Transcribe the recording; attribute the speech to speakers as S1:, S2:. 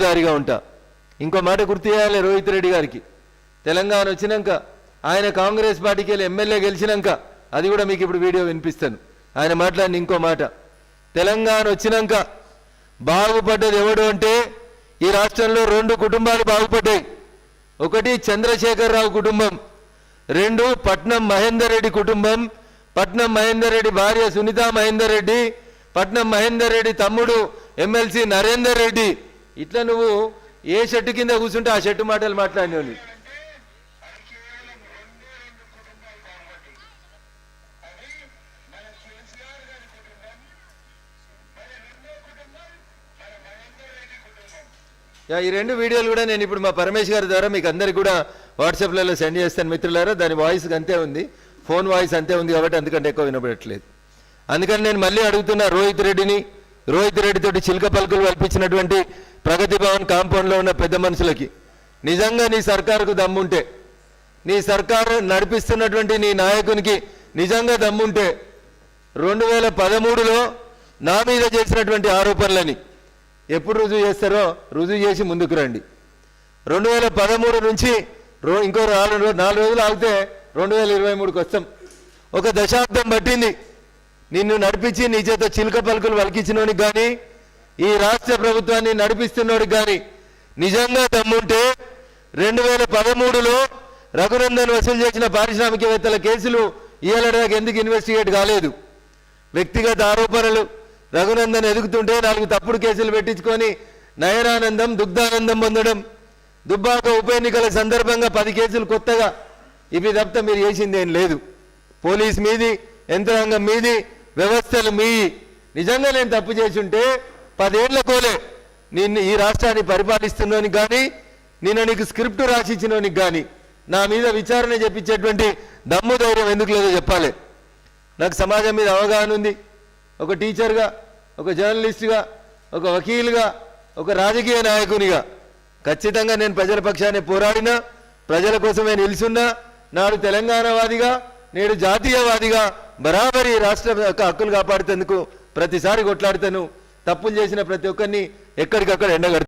S1: దారిగా ఉంటా. ఇంకో మాట గుర్తు చేయాలి రోహిత్ రెడ్డి గారికి. తెలంగాణ వచ్చినాక ఆయన కాంగ్రెస్ పార్టీకి వెళ్ళి ఎమ్మెల్యే గెలిచినాక అది కూడా మీకు ఇప్పుడు వీడియో వినిపిస్తాను. ఆయన మాట్లాడిన ఇంకో మాట. తెలంగాణ వచ్చినాక బాగుపడ్డది ఎవడు అంటే ఈ రాష్ట్రంలో రెండు కుటుంబాలు బాగుపడ్డాయి. ఒకటి చంద్రశేఖరరావు కుటుంబం రెండు పట్నం మహేందర్ రెడ్డి కుటుంబం. పట్నం మహేందర్ రెడ్డి భార్య సునీత మహేందర్ రెడ్డి పట్నం మహేందర్ రెడ్డి తమ్ముడు ఎమ్మెల్సీ నరేందర్ రెడ్డి. ఇట్లా నువ్వు ఏ షర్టు కింద కూర్చుంటే ఆ షర్టు మాటలు మాట్లాడినవి యా, ఈ రెండు వీడియోలు కూడా నేను ఇప్పుడు మా పరమేష్ గారి ద్వారా మీకు అందరికి కూడా వాట్సాప్లలో సెండ్ చేస్తాను మిత్రులారా. దాని వాయిస్ అంతే ఉంది. ఫోన్ వాయిస్ అంతే ఉంది కాబట్టి అందుకంటే ఎక్కువ వినపడట్లేదు అందుకని నేను మళ్ళీ అడుగుతున్నా రోహిత్ రెడ్డిని. రోహిత్ రెడ్డితోటి చిలక పలుకులు కల్పించినటువంటి ప్రగతి భవన్ కాంపౌండ్లో ఉన్న పెద్ద మనుషులకి. నిజంగా నీ సర్కారుకు దమ్ముంటే నీ సర్కారు నడిపిస్తున్నటువంటి నీ నాయకునికి నిజంగా దమ్ముంటే రెండు వేల పదమూడులో నా మీద చేసినటువంటి ఆరోపణలని ఎప్పుడు రుజువు చేస్తారో రుజువు చేసి ముందుకు రండి. రెండు వేల పదమూడు నుంచి రో ఇంకో నాలుగు నాలుగు రోజులు ఆగితే రెండు వేల ఇరవై మూడుకి వస్తాం. ఒక దశాబ్దం పట్టింది. నిన్ను నడిపించి నీ చేత చిలుక పలుకులు వలికించినోనికి కానీ ఈ రాష్ట్ర ప్రభుత్వాన్ని నడిపిస్తున్నాడు కానీ నిజంగా దమ్ముంటే రెండు వేల పదమూడులో రఘునందన్ వసూలు చేసిన పారిశ్రామికవేత్తల కేసులు ఇవాళ ఎందుకు ఇన్వెస్టిగేట్ కాలేదు? వ్యక్తిగత ఆరోపణలు రఘునందన్ ఎదుగుతుంటే నాలుగు తప్పుడు కేసులు పెట్టించుకొని నయనానందం దుగ్ధానందం పొందడం దుబ్బాక ఉప ఎన్నికల సందర్భంగా పది కేసులు కొత్తగా ఇవి తప్ప మీరు చేసింది ఏం లేదు. పోలీస్ మీది యంత్రాంగం మీది వ్యవస్థలు మీ నిజంగా నేను తప్పు చేసి ఉంటే పదేళ్ళ కోలే నిన్ను ఈ రాష్ట్రాన్ని పరిపాలిస్తున్నోనికి కానీ నేను నీకు స్క్రిప్ట్ రాసిచ్చినోనికి కానీ నా మీద విచారణ చెప్పించేటువంటి దమ్ము ధైర్యం ఎందుకు లేదో చెప్పాలి. నాకు సమాజం మీద అవగాహన ఉంది. ఒక టీచర్గా ఒక జర్నలిస్ట్గా ఒక వకీలుగా ఒక రాజకీయ నాయకునిగా. ఖచ్చితంగా నేను ప్రజల పక్షాన్ని పోరాడినా ప్రజల కోసమే నిలుచున్నా నాడు తెలంగాణవాదిగా నేడు జాతీయవాదిగా బరాబరి రాష్ట్ర యొక్క హక్కులు కాపాడుతందుకు ప్రతిసారి కొట్లాడుతాను. తప్పులు చేసిన ప్రతి ఒక్కరిని ఎక్కడికక్కడ ఎండగడుతుంది